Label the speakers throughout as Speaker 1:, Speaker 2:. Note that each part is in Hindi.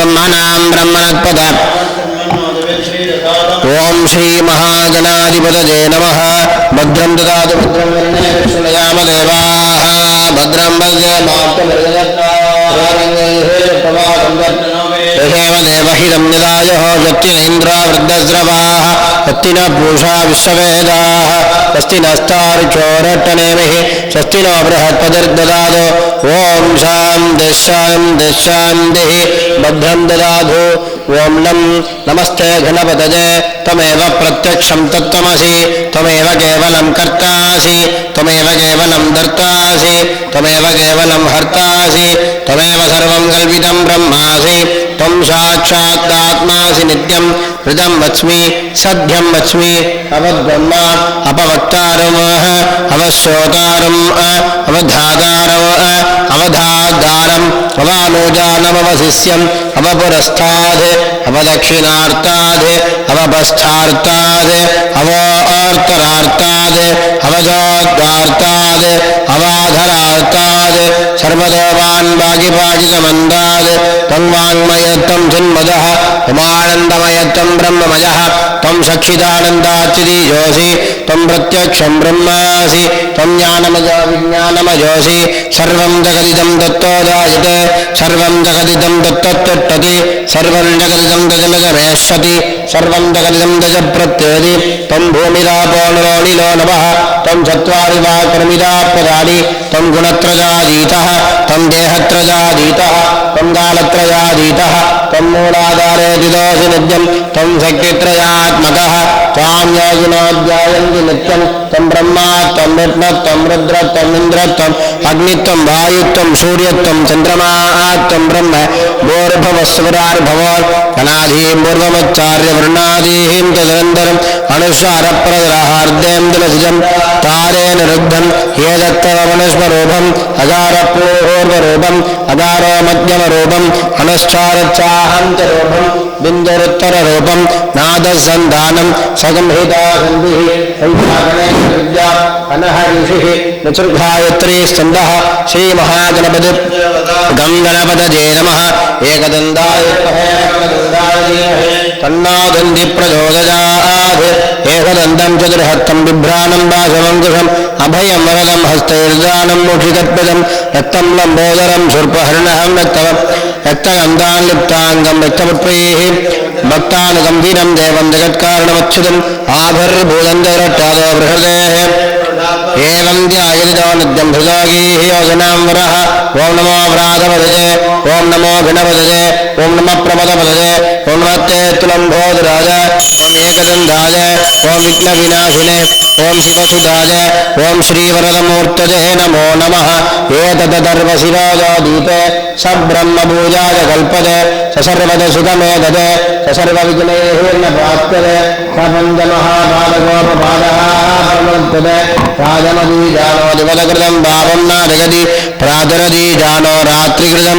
Speaker 1: ब्रह्मणाम् ब्रह्मणत्पद। ॐ श्रीमहागणाधिपतये नमः। भद्रं ददातु भद्रं वर्णे विष्णुयामदेवाः भद्रं देवहिदं निदायः यत्तिनेन्द्रा वृद्धस्रवाः यत्ति न पूषा विश्ववेदाः स्वस्ति स्वस्ति नो बृहत्पतिर्ददातु। ॐ शान्तिः शान्तिः शान्तिः भद्रं ददातु। ॐ नं नमस्ते घनपतये त्वमेव प्रत्यक्षं तत्त्वमसि। त्वमेव केवलं कर्तासि। त्वमेव केवलं दर्तासि त्वमेव केवलं हर्तासि। त्वमेव सर्वं कल्पितं ब्रह्मासि। त्वं साक्षात्तात्मासि नित्यं हृदं वच्मि, सद्यं वच्मि। अवद्ब्रह्म, अपवक्तारम् अवश्रोतारम् अवधादारम् अवालोजानमवशिष्यम् अवपुरस्ताद् अवदक्षिणार्ताद् अवपस्थार्ताद् अवोर्तरार्ताद् अवजोद्गार्ताद् अवाधरार्ताद् सर्वदेवान् वागिपागिकमन्दाद् त्वं वाङ्मयत्वं चिन्मदः त्वमानन्दमयत्वं ब्रह्ममयः त्वं सक्षिदानन्दाच्युतीजोषि त्वं प्रत्यक्षं ब्रह्मासि त्वं ज्ञानमयो विज्ञानमयोषि सर्वं जगदिदं दत्तोदायते सर्वं जगदिदं दत्तत्तिष्ठति सर्वं जगदिदं दजमजमेष्यति सर्वं जगदिदं दज प्रत्येति त्वं भूमिरापो नरोणिलो त्वं चत्वारि वा कर्मिदा पदानि त्वं गुणत्रयादीतः त्वं देहत्रयादीतः त्वं कालत्रयादीतः त्वं मूलाधारेतिदोषि नित्यं, त्वं शक्तित्रयात्मकः। त्वां योगिनोऽध्यायन्ति नित्यं, त्वं ब्रह्मा, त्वं विष्णु, त्वं रुद्र त्वम् इन्द्र अग्नित्वं वायुत्वं सूर्यत्वं चन्द्रमा ब्रह्म। भोर्भवस्वरार्भवो अनादीं पूर्वमुच्चार्य वर्णादीं तदनन्तरम् अनुस्वारप्रदराहार्द्यं तुलसिजं तारेण रुद्धं हेदत्तवमनुस्वरूपम् अगारपूर्वरूपम् अगारो मध्यमरूपम् अनुश्चारच्चाहन्तरूपम् बिन्दुरुत्तररूपम् नादसन्धानं सगंहितासन्धिः विद्या अनहर्षिः ऋचुर्गायत्री स्कन्दः श्रीमहागणपति गङ्गणपतये नमः एकदन्दाय तन्नादन्ति ஏகதந்தம் சதுர்ஹத்தம் பிப்ராணம் பாசமங்குஷம் அபயம் வரதம் ஹஸ்தர்தானம் மூஷிகற்பிதம் ரத்தம் லம்போதரம் சுர்பஹர்ணகம் ரத்தவம் ரத்தகந்தான் லிப்தாங்கம் ரத்தபுட்பயே பக்தானுகம்பீரம் தேவம் ஜெகத்காரணமச்சுதம் ஆபர்பூதம் ஜெகரட்டாதோ பிரஹதே ஏவம் தியாயதிதோ நித்யம் ஹிருதோகீ யோஜனாம் வரஹ ஓம் நமோ அபராதவதே ॐ नमो भिणपदजे ॐ नमः प्रमदपदजे ॐ नमस्ते तुलम्भोदराज ॐ एकदन्धाय ॐ विघ्नविनाशिने, ॐ शिवसुधाय ॐ श्रीवरदमूर्तजे नमो नमः। एतदर्वशिरोजादीते स ब्रह्मपूजाय कल्पते स सर्वदसुखमेदते स सर्वविघ्नैः न प्राप्यते प्रवर्तते राजमदीजानो दिवदकृतं न जगति प्रातरदीजानो रात्रिकृतं।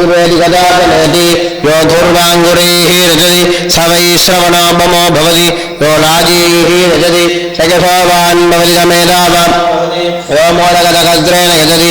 Speaker 1: अभिवेदि कदाचनेति यो धूर्वाङ्गुरैः रजति स वै श्रवणापमो भवति। यो राजीः रजति, स यशोवान् भवति स मेधावान् यो मोदगदगस्त्रेण यजति।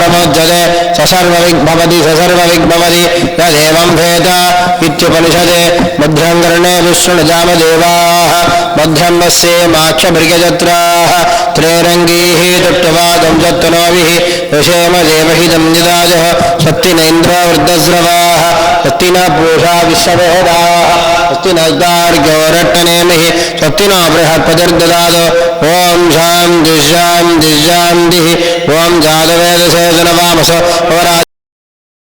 Speaker 1: प्रमुच्यते स सर्वविग्भवति स सर्वविग्भवति यदेवं भेद इत्युपनिषदे। मध्यं कर्णे विष्णुजामदेवाः, मध्यं वस्ये माक्षभृगजत्राः, त्रैरङ्गीः तुट्टवागं चत्तनोभिः विषेम देवहिदं निदाजः सत्तिनेन्द्रवृद्धस्रवाः सत्ति न पूषा विश्ववेदाः सत्ति नैदार्घ्योरट्टनेमिः सत्ति न बृहत्पतिर्ददातु ॐ शान्ति शान्ति शान्तिः ॐ जातवेदसेतनवामस